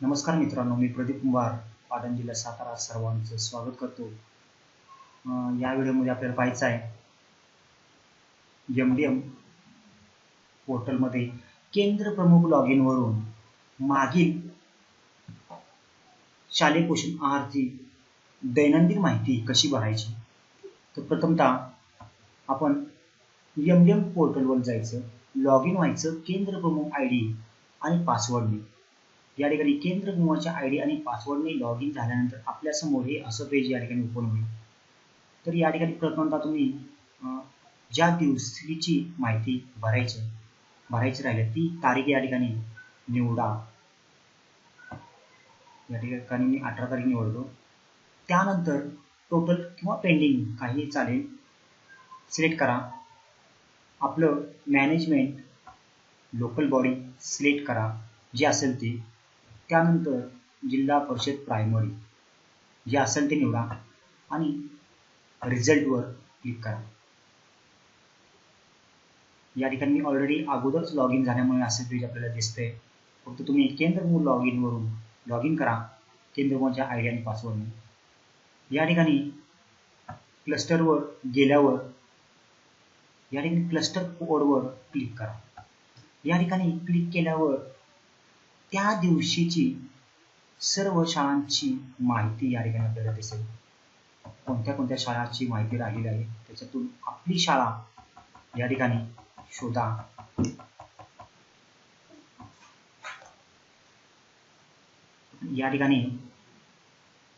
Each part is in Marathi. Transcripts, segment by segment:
नमस्कार मित्रांनो मी प्रदीप कुंभार पाटण जिल्हा सातारा सर्वांचं स्वागत करतो. या व्हिडिओमध्ये आपल्याला पाहायचं आहे एम डी एम पोर्टलमध्ये केंद्र प्रमुख लॉग इनवरून मागील शालेय पोषण आहारची दैनंदिन माहिती कशी भरायची तर प्रथमतः आपण एम डी एम पोर्टलवर जायचं लॉग इन व्हायचं केंद्र प्रमुख आय डी आणि पासवर्डने या ठिकाणी केंद्र प्रमुखाच्या आय डी आणि पासवर्डने लॉग इन झाल्यानंतर आपल्यासमोर हे असं पेज या ठिकाणी ओपन होईल. तर या ठिकाणी प्रथमतः तुम्ही ज्या दिवशीची माहिती भरायची भरायची राहिली ती तारीख या ठिकाणी निवडा. या ठिकाणी मी अठरा तारीख निवडतो त्यानंतर टोटल किंवा पेंडिंग काही चालेल सिलेक्ट करा. आपलं मॅनेजमेंट लोकल बॉडी सिलेक्ट करा जे असेल ते. त्यानंतर जिल्हा परिषद प्रायमरी जे असेल ते निवडा आणि रिझल्टवर क्लिक करा. या ठिकाणी मी ऑलरेडी अगोदरच लॉग इन झाल्यामुळे असे पेज आपल्याला दिसते फक्त तुम्ही केंद्र लॉग इनवरून लॉग इन करा केंद्रमूळच्या आय डी आणि पासवर्डने या ठिकाणी क्लस्टरवर गेल्यावर या ठिकाणी क्लस्टर कोडवर क्लिक करा. या ठिकाणी क्लिक केल्यावर त्या दिवशीची सर्व शाळांची माहिती या ठिकाणी आपल्याला दिसेल. कोणत्या कोणत्या शाळांची माहिती राहिलेली आहे त्याच्यातून आपली शाळा या ठिकाणी शोधा. या ठिकाणी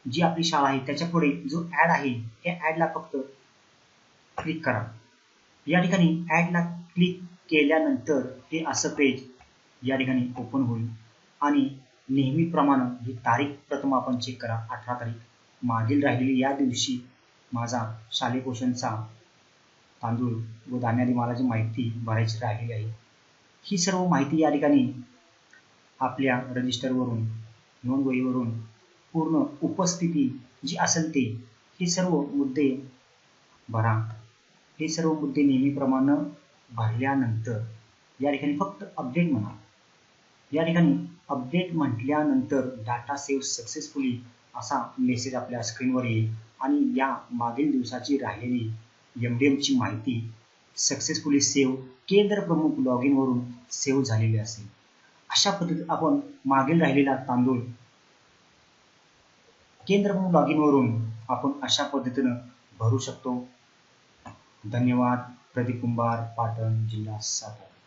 जी आपली शाळा आहे त्याच्या पुढे जो ऍड आहे त्या ऍडला फक्त क्लिक करा. या ठिकाणी ऍडला क्लिक केल्यानंतर हे असं पेज या ठिकाणी ओपन होईल. आणि नेहमीप्रमाणे ही तारीख प्रथम आपण चेक करा. अठरा तारीख. मागील राहिलेली या दिवशी माझा शालेय पोषणचा तांदूळ व धान्यादी मालाची माहिती भरायची राहिलेली आहे. ही सर्व माहिती या ठिकाणी आपल्या रजिस्टरवरून नोंदवहीवरून पूर्ण उपस्थिती जी असेल ते हे सर्व मुद्दे भरा. हे सर्व मुद्दे नेहमीप्रमाणे भरल्यानंतर या ठिकाणी फक्त अपडेट म्हणा. या ठिकाणी अपडेट म्हटल्यानंतर डाटा सेव्ह सक्सेसफुली असा मेसेज आपल्या स्क्रीनवर येईल आणि या मागील दिवसाची राहिलेली एम डी एमची माहिती सक्सेसफुली सेव्ह केंद्र प्रमुख लॉग इनवरून सेव्ह झालेली असेल. अशा पद्धतीत आपण मागील राहिलेला तांदूळ केंद्र प्रमुख लॉग इनवरून आपण अशा पद्धतीनं भरू शकतो. धन्यवाद. प्रदीप कुंभार पाटण जिल्हा सातारा.